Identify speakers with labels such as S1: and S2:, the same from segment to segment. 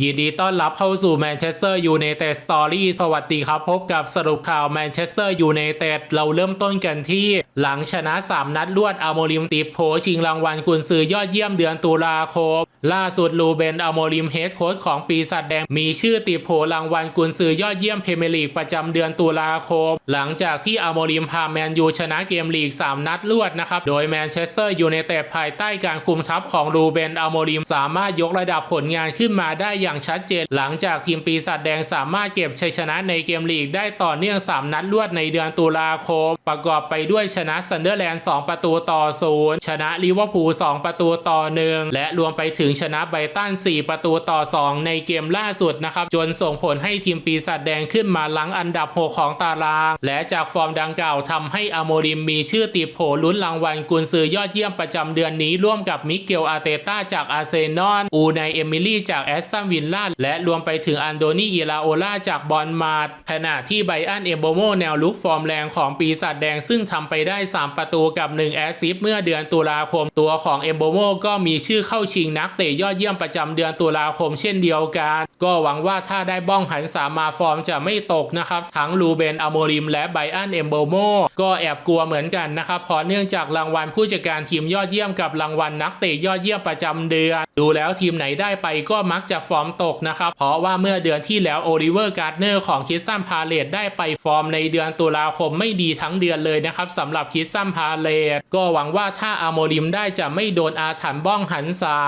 S1: ยินดีต้อนรับเข้าสู่แมนเชสเตอร์ยูไนเต็ดสตอรี่สวัสดีครับ พบกับสรุปข่าวแมนเชสเตอร์ยูไนเต็ดเราเริ่มต้นกันที่ หลังชนะ 3 นัดรวดอาโมริมติดโผชิงรางวัลกุนซือยอดเยี่ยมเดือนตุลาคม ล่าสุดลูเบนอโมริมเฮดโค้ชของปีศาจแดง มีชื่อติดโผรางวัลกุนซือยอดเยี่ยมพรีเมียร์ลีกประจำเดือนตุลาคม หลังจากที่อโมริมพาแมนยูชนะเกมลีก 3 นัดรวดนะครับ โดยแมนเชสเตอร์ยูไนเต็ดภายใต้การคุมทัพของลูเบนอโมริม สามารถยกระดับผลงานขึ้นมาได้อย่างชัดเจน หลังจากทีมปีศาจแดงสามารถเก็บชัยชนะในเกมลีกได้ต่อเนื่อง 3 นัดรวดในเดือนตุลาคม ประกอบไปด้วยชนะซันเดอร์แลนด์ 2 ประตูต่อ 0 ชนะลิเวอร์พูล 2 ประตูต่อ 1 และรวมไปถึงชนะไบตัน 4 ประตูต่อ 2 ในเกมล่าสุดนะครับ จนส่งผลให้ทีมปีศาจแดงขึ้นมาหลังอันดับ 6 ของตาราง และจากฟอร์มดังกล่าวทำให้อโมริมมีชื่อติดโผลุ้นรางวัลกุนซือยอดเยี่ยมประจำเดือนนี้ร่วมกับมิเกลอาเตต้าจากอาร์เซนอลอูไนเอมิลี่จากแอสตันวิลล่าและรวมไปถึงอันโดนีอิลาโอล่าจากบอลมาดขณะที่ไบอันเอมโบโมแนวลุกฟอร์มแรงของปีศาจแดงซึ่งทำไปได้ 3 ประตูกับ 1 แอสซิสเมื่อเดือนตุลาคม ตัวของเอมโบโมก็มีชื่อเข้าชิงนักเตะยอดเยี่ยมประจำเดือนตุลาคมเช่นเดียวกัน ก็หวังว่าถ้าได้บ้องหันสามาฟอร์มจะไม่ตกนะครับ ทั้งลูเบนอโมริมและไบอันเอมโบโมก็แอบกลัวเหมือนกันนะครับเพราะเนื่องจากรางวัลผู้จัดการทีมยอดเยี่ยมกับรางวัลนักเตะยอดเยี่ยมประจำเดือน ดูแล้วทีมไหนได้ไปก็มักจะฟอร์มตกนะครับเพราะว่าเมื่อเดือนที่แล้วโอลิเวอร์การ์เนอร์ของคิสตันพาเลตได้ไปฟอร์มในเดือนตุลาคมไม่ดีทั้งเดือนเลยนะครับสำหรับคิสตันพาเลตก็หวังว่าถ้าอโมริมได้จะไม่โดนอาถรรพ์บ้องหันษา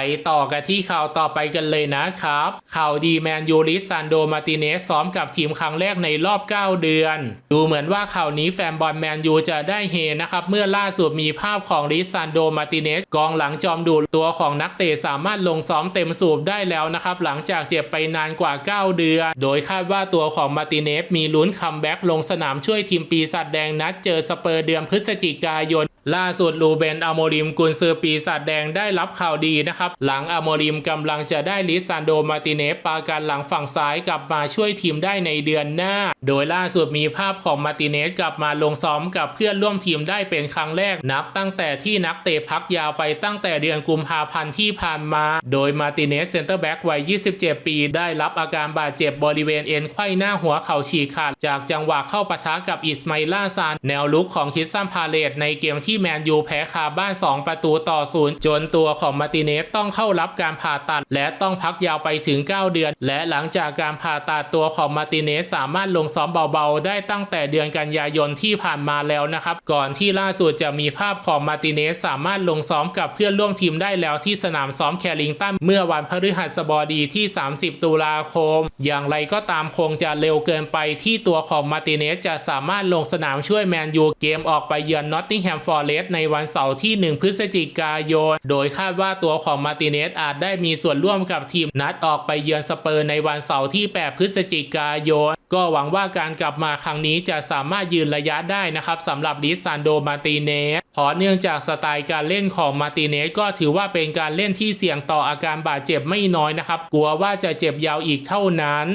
S1: ไปต่อกันที่ข่าวต่อไปกันเลยนะครับ ข่าวดีแมนยูริซันโดมาติเนสซ้อมกับทีมครั้งแรกในรอบ 9 เดือน ดูเหมือนว่าข่าวนี้แฟนบอลแมนยูจะได้เฮนะครับ เมื่อล่าสุดมีภาพของริซันโดมาติเนสกองหลังจอมดูตัวของนักเตะสามารถลงซ้อมเต็มสูบได้แล้วนะครับ หลังจากเจ็บไปนานกว่า 9 เดือน โดยคาดว่าตัวของมาติเนสมีลุ้นคัมแบ็กลงสนามช่วยทีมปีศาจแดงนัดเจอสเปอร์เดือนพฤศจิกายน ล่าสุดลูเบนอโมริมกุนซือปีศาจแดงได้รับข่าวดีนะครับหลังอโมริมกำลังจะได้ลิซานโดมาติเนสปาการหลังฝั่งซ้ายกลับมาช่วยทีมได้ในเดือนหน้า โดยล่าสุดมีภาพของมาติเนสกลับมาลงซ้อมกับเพื่อนร่วมทีมได้เป็นครั้งแรกนับตั้งแต่ที่นักเตะพักยาวไปตั้งแต่เดือนกุมภาพันธ์ที่ผ่านมา โดยมาติเนสเซนเตอร์แบ็กวัย 27 ปี ได้รับอาการบาดเจ็บบริเวณเอ็นไขว้หน้าหัวเข่าฉีกขาด จากจังหวะเข้าปะทะกับอิสมาอิล่าซาน แนวลุกของคิสซัมพาเลตในเกมที่แมนยูแพ้คาบ้าน 2 ประตูต่อศูนย์จนตัวของมาติเนสต้องเข้ารับการผ่าตัด และต้องพักยาวไปถึง 9 เดือน และหลังจากการผ่าตัดตัวของมาติเนสสามารถลงซ้อมเบาๆ ได้ตั้งแต่เดือนกันยายนที่ผ่านมาแล้วนะครับ ก่อนที่ล่าสุดจะมีภาพของมาติเนสสามารถลงซ้อมกับเพื่อนร่วมทีมได้แล้วที่สนามซ้อมแคริงตันเมื่อวันพฤหัสบดีที่ 30 ตุลาคม อย่างไรก็ตามคงจะเร็วเกินไปที่ตัวของมาติเนสจะสามารถลงสนามช่วยแมนยูเกมออกไปเยือนนอตติงแฮมฟอร์เรสต์ในวันเสาร์ที่ 1 พฤศจิกายน โดยคาดว่าตัวของมาติเนสอาจได้มีส่วนร่วมกับทีมนัดออกไปเยือนสเปอร์ในวันเสาร์ที่ 8 พฤศจิกายน ก็หวังว่าการกลับมาครั้งนี้จะสามารถยืนระยะได้นะครับสำหรับลิซานโดมาติเนสเพราะเนื่องจากสไตล์การเล่นของมาติเนสก็ถือว่าเป็นการเล่นที่เสี่ยงต่ออาการบาดเจ็บไม่น้อยนะครับ กลัวว่าจะเจ็บยาวอีกเท่านั้น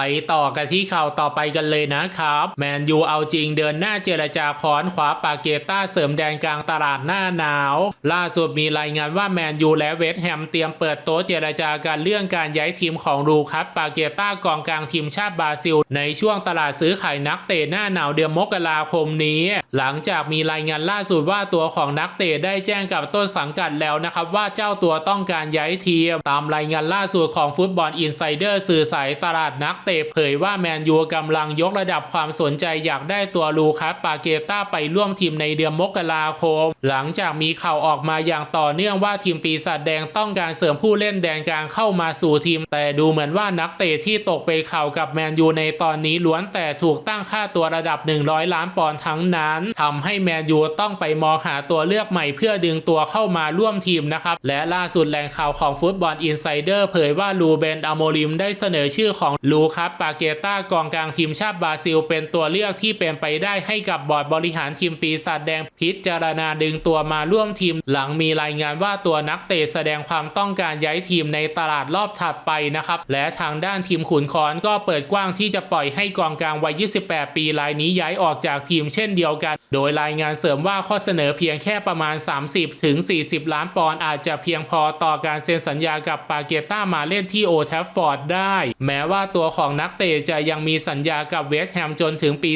S1: ไปต่อกันที่ข่าวต่อไปกันเลยนะครับ แมนยูเอาจริงเดินหน้าเจรจาคอนขวาปาเกต้าเสริมแดนกลางตลาดหน้าหนาว ล่าสุดมีรายงานว่าแมนยูและเวสต์แฮมเตรียมเปิดโต๊ะเจรจาการเรื่องการย้ายทีมของรูคัสปาเกต้ากองกลางทีมชาติบราซิล ในช่วงตลาดซื้อขายนักเตะหน้าหนาวเดือนมกราคมนี้ หลังจากมีรายงานล่าสุดว่าตัวของนักเตะได้แจ้งกับต้นสังกัดแล้วนะครับว่าเจ้าตัวต้องการย้ายทีม ตามรายงานล่าสุดของฟุตบอลอินไซเดอร์สื่อสายตลาดนักเตะเผยว่าแมนยูกำลังยกระดับความสนใจอยากได้ตัวลูคัสปาเกต้าไปร่วมทีมในเดือนมกราคม หลังจากมีข่าวออกมาอย่างต่อเนื่องว่าทีมปีศาจแดงต้องการเสริมผู้เล่นแดนกลางเข้ามาสู่ทีม แต่ดูเหมือนว่านักเตะที่ตกไปข่าวกับแมนยูในตอนนี้ล้วนแต่ถูกตั้งค่าตัวระดับ 100 ล้านปอนด์ทั้งนั้นทำให้แมนยูต้องไปมองหาตัวเลือกใหม่เพื่อดึงตัวเข้ามาร่วมทีมนะครับ และล่าสุดแหล่งข่าวของฟุตบอลอินไซเดอร์เผยว่าลูเบนอโมริมได้เสนอชื่อของลูคคัสปาเกต้ากองกลางทีมชาติบราซิล เป็นตัวเลือกที่เป็นไปได้ให้กับบอร์ดบริหารทีมปีศาจแดงพิจารณาดึงตัวมาร่วมทีม หลังมีรายงานว่าตัวนักเตะแสดงความต้องการย้ายทีมในตลาดรอบถัดไปนะครับ และทางด้านทีมขุนคอนก็เปิดกว้างที่จะปล่อยให้กองกลางวัย 28 ปีรายนี้ย้ายออกจากทีมเช่นเดียวกัน โดยรายงานเสริมว่าข้อเสนอเพียงแค่ประมาณ 30ถึง40 ล้านปอนด์อาจจะเพียงพอต่อการเซ็นสัญญากับปาเกต้ามาเล่นที่โอแทฟฟอร์ดได้ แม้ว่าตัวของนักเตะจะยังมีสัญญากับเวสต์แฮมจนถึงปี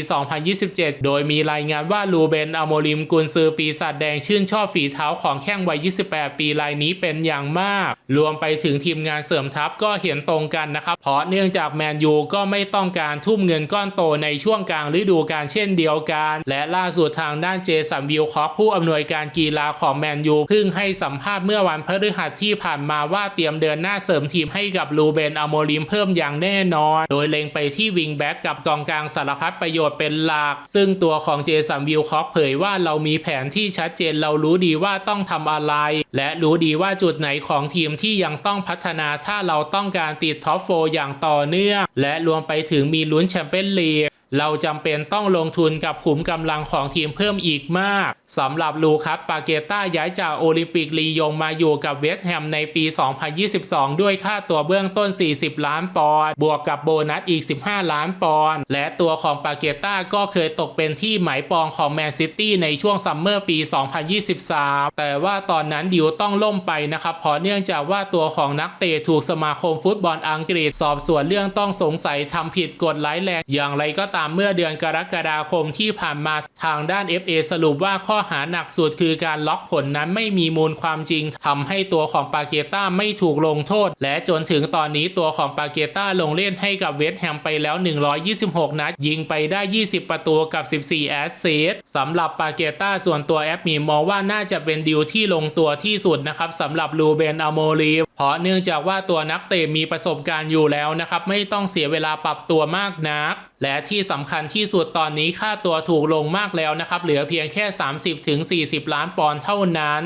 S1: 2027 โดยมีรายงานว่าลูเบนอโมริมกุนซือปีศาจแดงชื่นชอบฝีเท้าของแข้งวัย 28 ปีรายนี้เป็นอย่างมาก รวมไปถึงทีมงานเสริมทัพก็เห็นตรงกันนะครับ เพราะเนื่องจากแมนยูก็ไม่ต้องการทุ่มเงินก้อนโตในช่วงกลางฤดูกาลเช่นเดียวกัน และล่าสุดทางด้านเจสันวิลคอกผู้อำนวยการกีฬาของแมนยูเพิ่งให้สัมภาษณ์เมื่อวันพฤหัสที่ผ่านมาว่าเตรียมเดินหน้าเสริมทีมให้กับลูเบนอโมริมเพิ่มอย่างแน่นอนโดยเล็งไปที่วิงแบ็กกับกองกลางสารพัดประโยชน์เป็นหลัก ซึ่งตัวของเจสันวิลคอกเผยว่าเรามีแผนที่ชัดเจนเรารู้ดีว่าต้องทำอะไร และรู้ดีว่าจุดไหนของทีมที่ยังต้องพัฒนาถ้าเราต้องการติดท็อปโฟอย่างต่อเนื่อง และรวมไปถึงมีลุ้นแชมเปี้ยนลีก เราจำเป็นต้องลงทุนกับขุมกำลังของทีมเพิ่มอีกมากสำหรับลูคัสปาเกต้าย้ายจากโอลิมปิกลียงมาอยู่กับเวสต์แฮมในปี 2022 ด้วยค่าตัวเบื้องต้น 40 ล้านปอนด์บวกกับโบนัสอีก 15 ล้านปอนด์และตัวของปาเกต้าก็เคยตกเป็นที่หมายปองของแมนซิตี้ในช่วงซัมเมอร์ปี 2023 แต่ว่าตอนนั้นดิวต้องล่มไปนะครับเพราะเนื่องจากว่าตัวของนักเตะถูกสมาคมฟุตบอลอังกฤษ สอบสวนเรื่องต้องสงสัยทำผิดกฎร้ายแรงอย่างไรก็ตามเมื่อเดือนกรกฎาคมที่ผ่านมาทางด้าน FA สรุปว่าข้อหาหนักสุดคือการล็อกผลนั้นไม่มีมูลความจริงทำให้ตัวของปาเกต้าไม่ถูกลงโทษ และจนถึงตอนนี้ตัวของปาเกต้าลงเล่นให้กับเวสต์แฮมไปแล้ว 126 นัด ยิงไปได้ 20 ประตูกับ 14 แอสซิสต์สำหรับปาเกต้าส่วนตัวแอปมีมองว่าน่าจะเป็นดีลที่ลงตัวที่สุดนะครับสำหรับลูเบนอโมลี ราะเนื่องจากว่าตัวนักเตะมีประสบการณ์อยู่แล้วนะครับไม่ต้องเสียเวลาปรับตัวมากนัก และที่สำคัญที่สุดตอนนี้ค่าตัวถูกลงมากแล้วนะครับเหลือเพียงแค่ 30-40 ล้านปอนด์เท่านั้น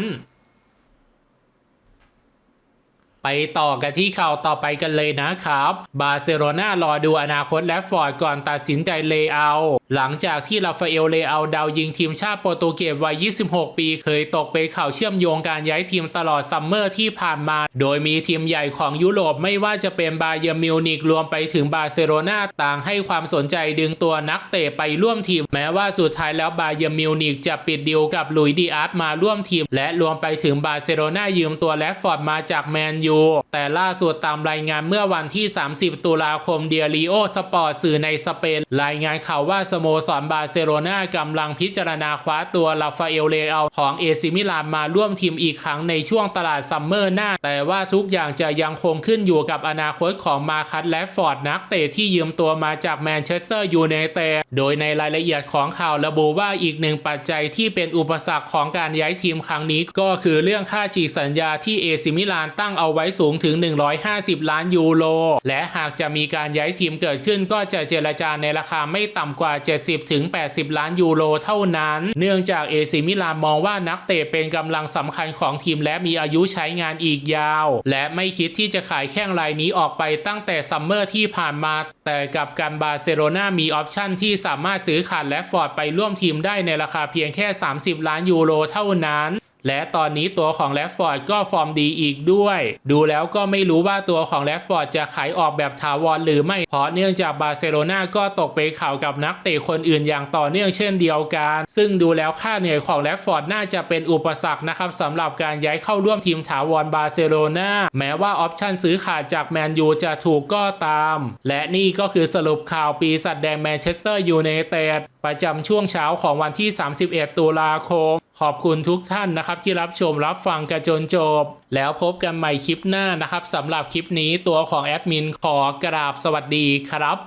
S1: ไปต่อกันที่ข่าวต่อไปกันเลยนะครับ บาร์เซโลนารอดูอนาคตและฟอร์ดก่อนตัดสินใจเลเอาท์หลังจากที่ราฟาเอลเลเอาท์ดาวยิงทีมชาติโปรตุเกสวัย 26 ปี เคยตกไปข่าวเชื่อมโยงการย้ายทีมตลอดซัมเมอร์ที่ผ่านมา โดยมีทีมใหญ่ของยุโรปไม่ว่าจะเป็นบาเยอร์มิวนิกรวมไปถึงบาร์เซโลนาต่างให้ความสนใจดึงตัวนักเตะไปร่วมทีม แม้ว่าสุดท้ายแล้วบาเยอร์มิวนิกจะปิดดีลกับลุยดีอาร์ตมาร่วมทีม และรวมไปถึงบาร์เซโลนายืมตัวแรดฟอร์ดมาจากแมนยู video แต่ล่าสุดตามรายงานเมื่อวันที่ 30 ตุลาคมเดียริโอสปอร์ตสื่อในสเปน รายงานข่าวว่าสโมสรบาร์เซโลนากำลังพิจารณาคว้าตัวราฟาเอลเลอาของเอซิมิลานมาร่วมทีมอีกครั้งในช่วงตลาดซัมเมอร์หน้า แต่ว่าทุกอย่างจะยังคงขึ้นอยู่กับอนาคตของมาคัตและฟอร์ดนักเตะที่ยืมตัวมาจากแมนเชสเตอร์ยูไนเต็ดโดยในรายละเอียดของข่าวระบุว่าอีกหนึ่งปัจจัยที่เป็นอุปสรรคของการย้ายทีมครั้งนี้ ก็คือเรื่องค่าฉีกสัญญาที่เอซิมิลานตั้งเอาไว้สูงถึงถึง 150 ล้านยูโร และหากจะมีการย้ายทีมเกิดขึ้นก็จะเจรจาในราคาไม่ต่ำกว่า 70ถึง80 ล้านยูโรเท่านั้น เนื่องจากเอซิมิลานมองว่านักเตะเป็นกำลังสำคัญของทีมและมีอายุใช้งานอีกยาว และไม่คิดที่จะขายแข้งรายนี้ออกไปตั้งแต่ซัมเมอร์ที่ผ่านมา แต่กับการบาร์เซโลนามีออปชั่นที่สามารถซื้อขาดและฟอร์ดไปร่วมทีมได้ในราคาเพียงแค่ 30 ล้านยูโรเท่านั้น และตอนนี้ตัวของแรดฟอร์ดก็ฟอร์มดีอีกด้วย ดูแล้วก็ไม่รู้ว่าตัวของแรดฟอร์ดจะขายออกแบบถาวรหรือไม่ เพราะเนื่องจากบาร์เซโลนาก็ตกไปข่าวกับนักเตะคนอื่นอย่างต่อเนื่องเช่นเดียวกัน ซึ่งดูแล้วค่าเหนื่อยของแรดฟอร์ดน่าจะเป็นอุปสรรคนะครับสำหรับการย้ายเข้าร่วมทีมถาวรบาร์เซโลนาแม้ว่าออปชั่นซื้อขาดจากแมนยูจะถูกก็ตาม และนี่ก็คือสรุปข่าวปีศาจแดงแมนเชสเตอร์ยูไนเต็ดประจำช่วงเช้าของวันที่ 31 ตุลาคม ขอบคุณทุกท่านนะครับที่รับชมรับฟังกระจนจบ แล้วพบกันใหม่คลิปหน้านะครับสำหรับคลิปนี้ตัวของแอดมินขอกราบสวัสดีครับ